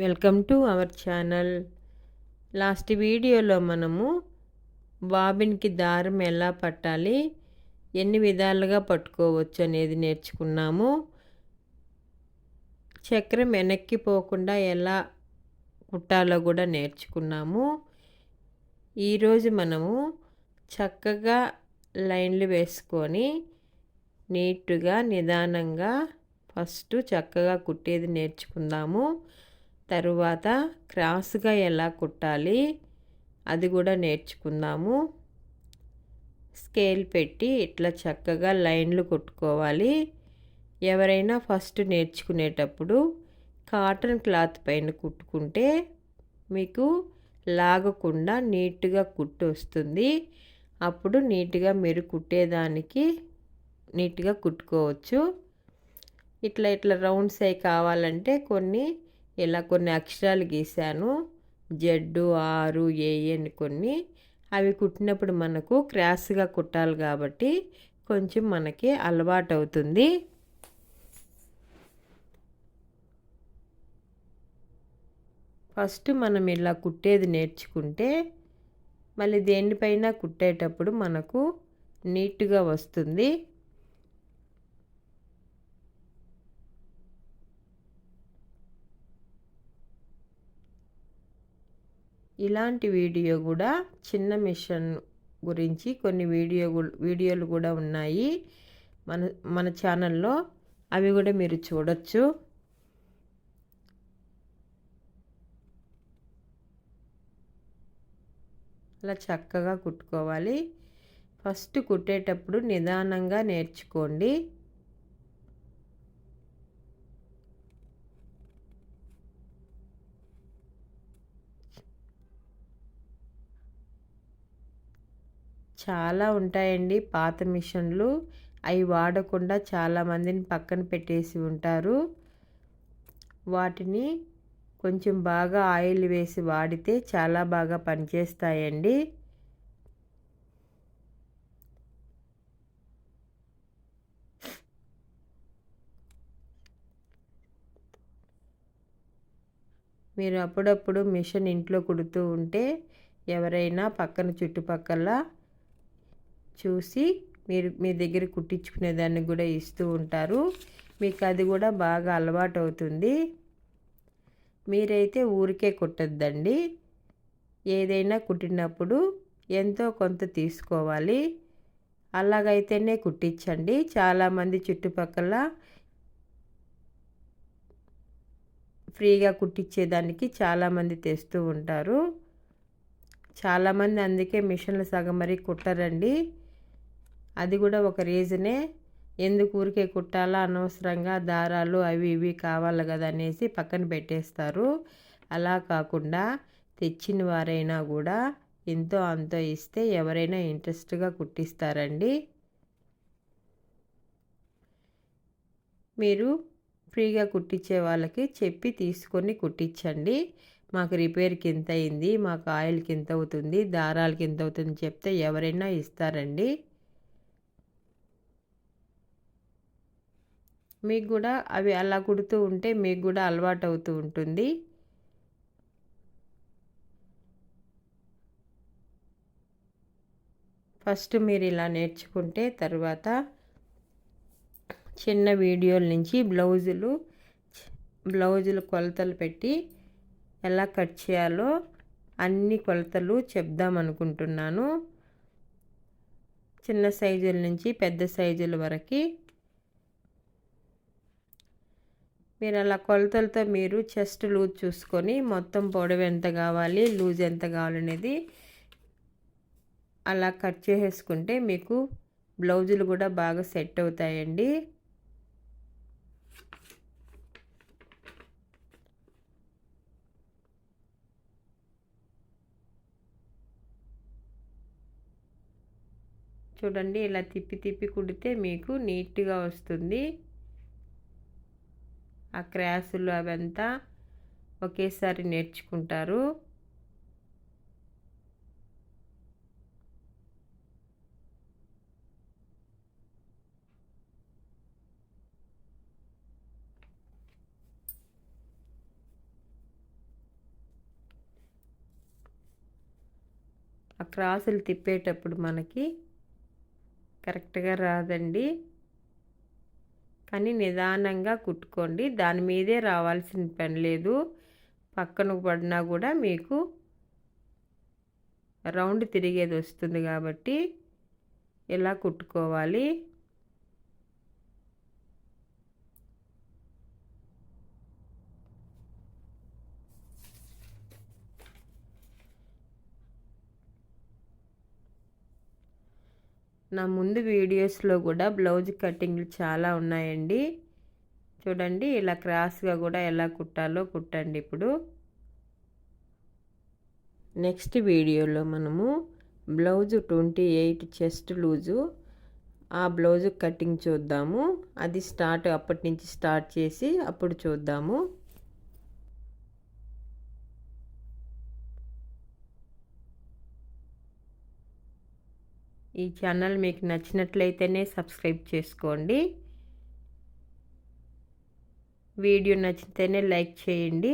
Welcome to our channel. Last వీడియోలో మనము బాబిన్కి దారం ఎలా పట్టాలి ఎన్ని విధాలుగా పట్టుకోవచ్చు అనేది నేర్చుకున్నాము. చక్రం వెనక్కి పోకుండా ఎలా కుట్టాలో కూడా నేర్చుకున్నాము. ఈరోజు మనము చక్కగా లైన్లు వేసుకొని నీట్గా నిదానంగా ఫస్ట్ చక్కగా కుట్టేది నేర్చుకుందాము. తరువాత క్రాస్గా ఎలా కుట్టాలి అది కూడా నేర్చుకుందాము. స్కేల్ పెట్టి ఇట్లా చక్కగా లైన్లు కుట్టుకోవాలి. ఎవరైనా ఫస్ట్ నేర్చుకునేటప్పుడు కాటన్ క్లాత్ పైన కుట్టుకుంటే మీకు లాగకుండా నీట్గా కుట్టు వస్తుంది. అప్పుడు నీట్గా మీరు కుట్టేదానికి నీట్గా కుట్టుకోవచ్చు. ఇట్లా ఇట్లా రౌండ్స్ అయి కావాలంటే కొన్ని ఇలా కొన్ని అక్షరాలు గీశాను. జడ్డు ఆరు ఏ అని కొన్ని. అవి కుట్టినప్పుడు మనకు క్రాస్గా కుట్టాలి కాబట్టి కొంచెం మనకి అలవాటు అవుతుంది ఫస్ట్ మనం ఇలా కుట్టేది నేర్చుకుంటే మళ్ళీ దేనిపైన కుట్టేటప్పుడు మనకు నీట్గా వస్తుంది. ఇలాంటి వీడియో కూడా చిన్న మిషన్ గురించి కొన్ని వీడియో వీడియోలు కూడా ఉన్నాయి. మన మన ఛానల్లో అవి కూడా మీరు చూడొచ్చు. అలా చక్కగా కుట్టుకోవాలి. ఫస్ట్ కుట్టేటప్పుడు నిదానంగా నేర్చుకోండి. చాలా ఉంటాయండి పాత మిషన్లు. అవి వాడకుండా చాలామందిని పక్కన పెట్టేసి ఉంటారు. వాటిని కొంచెం బాగా ఆయిల్ వేసి వాడితే చాలా బాగా పనిచేస్తాయండి. మీరు అప్పుడప్పుడు మిషన్ ఇంట్లో కుడుతూ ఉంటే ఎవరైనా పక్కన చుట్టుపక్కల చూసి మీరు మీ దగ్గర కుట్టించుకునేదాన్ని కూడా ఇస్తూ ఉంటారు. మీకు అది కూడా బాగా అలవాటు అవుతుంది మీరైతే ఊరికే కుట్టద్దండి. ఏదైనా కుట్టినప్పుడు ఎంతో కొంత తీసుకోవాలి. అలాగైతేనే కుట్టించండి. చాలామంది చుట్టుపక్కల ఫ్రీగా కుట్టించేదానికి చాలామంది తెస్తూ ఉంటారు. చాలామంది అందుకే మిషన్లు సగం మరీ కుట్టరండి. అది కూడా ఒక రీజనే. ఎందుకు ఊరికే కుట్టాలా? అనవసరంగా దారాలు అవి ఇవి కావాలి కదా అనేసి పక్కన పెట్టేస్తారు. అలా కాకుండా తెచ్చిన వారైనా కూడా ఎంతో అంతో ఇస్తే ఎవరైనా ఇంట్రెస్ట్గా కుట్టిస్తారండి. మీరు ఫ్రీగా కుట్టించే వాళ్ళకి చెప్పి తీసుకొని కుట్టించండి. మాకు రిపేర్కి ఎంత అయింది మాకు ఆయిల్కి ఎంత అవుతుంది దారాలకి ఎంత అవుతుంది చెప్తే ఎవరైనా ఇస్తారండి. మీకు కూడా అవి అలా కుడుతూ ఉంటే మీకు కూడా అలవాటు అవుతూ ఉంటుంది. ఫస్ట్ మీరు ఇలా నేర్చుకుంటే తర్వాత చిన్న వీడియోల నుంచి బ్లౌజులు బ్లౌజులు కొలతలు పెట్టి ఎలా కట్ చేయాలో అన్ని కొలతలు చెప్దాం అనుకుంటున్నాను. చిన్న సైజుల నుంచి పెద్ద సైజుల వరకు మీరు అలా కొలతలతో మీరు చెస్ట్ లూజ్ చూసుకొని మొత్తం పొడవు ఎంత కావాలి లూజ్ ఎంత కావాలనేది అలా కట్ చేసేసుకుంటే మీకు బ్లౌజులు కూడా బాగా సెట్ అవుతాయండి. చూడండి ఇలా తిప్పి తిప్పి కుడితే మీకు నీట్గా వస్తుంది. ఆ క్రాసులు అవంతా ఒకేసారి నేర్చుకుంటారు. ఆ క్రాసులు తిప్పేటప్పుడు మనకి కరెక్ట్గా రాదండి. కానీ నిదానంగా కుట్టుకోండి. దాని మీదే రావాల్సిన పని లేదు. పక్కన పడినా కూడా మీకు రౌండ్ తిరిగేది వస్తుంది కాబట్టి ఇలా కుట్టుకోవాలి. నా ముందు వీడియోస్లో కూడా బ్లౌజ్ కటింగ్లు చాలా ఉన్నాయండి. చూడండి ఇలా క్రాస్గా కూడా ఎలా కుట్టాలో కుట్టండి ఇప్పుడు. నెక్స్ట్ వీడియోలో మనము blouse twenty eight chest loose. ఆ బ్లౌజు కటింగ్ చూద్దాము. అది స్టార్ట్ అప్పటి నుంచి స్టార్ట్ చేసి అప్పుడు చూద్దాము. ఈ ఛానల్ మీకు నచ్చినట్లయితేనే సబ్స్క్రైబ్ చేసుకోండి. వీడియో నచ్చితేనే లైక్ చేయండి.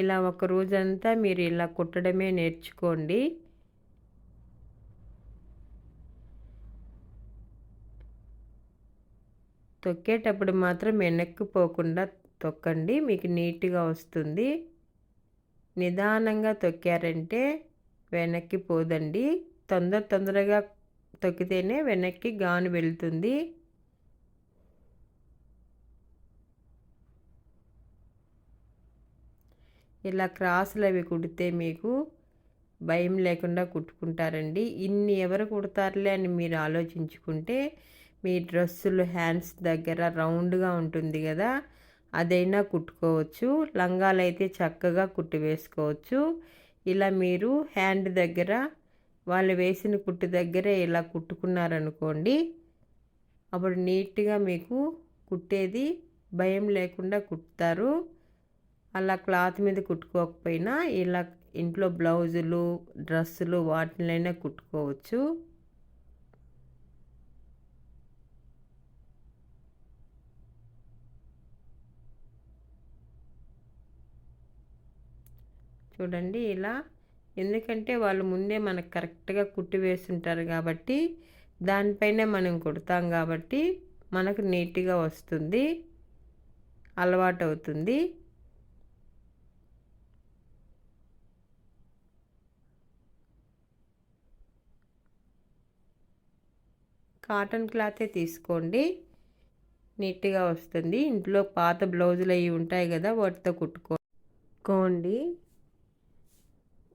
ఇలా ఒక రోజంతా మీరు ఇలా కుట్టడమే నేర్చుకోండి. తొక్కేటప్పుడు మాత్రం వెనక్కి పోకుండా తొక్కండి. మీకు నీట్గా వస్తుంది. నిదానంగా తొక్కారంటే వెనక్కి పోదండి. తొందర తొందరగా తొక్కితేనే వెనక్కి గాను వెళ్తుంది. ఇలా క్రాసులు అవి కుడితే మీకు భయం లేకుండా కుట్టుకుంటారండి. ఇన్ని ఎవరు కుడతారులే అని మీరు ఆలోచించుకుంటే మీ డ్రెస్సులు హ్యాండ్స్ దగ్గర రౌండ్గా ఉంటుంది కదా అదైనా కుట్టుకోవచ్చు. లంగాలు అయితే చక్కగా కుట్టి వేసుకోవచ్చు. ఇలా మీరు హ్యాండ్ దగ్గర వాళ్ళు వేసిన కుట్టు దగ్గర ఇలా కుట్టుకున్నారనుకోండి అప్పుడు నీట్గా మీకు కుట్టేది భయం లేకుండా కుట్టుతారు. అలా క్లాత్ మీద కుట్టుకోకపోయినా ఇలా ఇంట్లో బ్లౌజులు డ్రెస్సులు వాటినైనా కుట్టుకోవచ్చు. చూడండి ఇలా. ఎందుకంటే వాళ్ళు ముందే మనకు కరెక్ట్గా కుట్టి వేసుంటారు కాబట్టి దానిపైనే మనం కుడతాం కాబట్టి మనకు నీట్గా వస్తుంది. అలవాటు అవుతుంది కాటన్ క్లాతే తీసుకోండి. నీట్గా వస్తుంది. ఇంట్లో పాత బ్లౌజులు అవి ఉంటాయి కదా వాటితో కుట్టుకోండి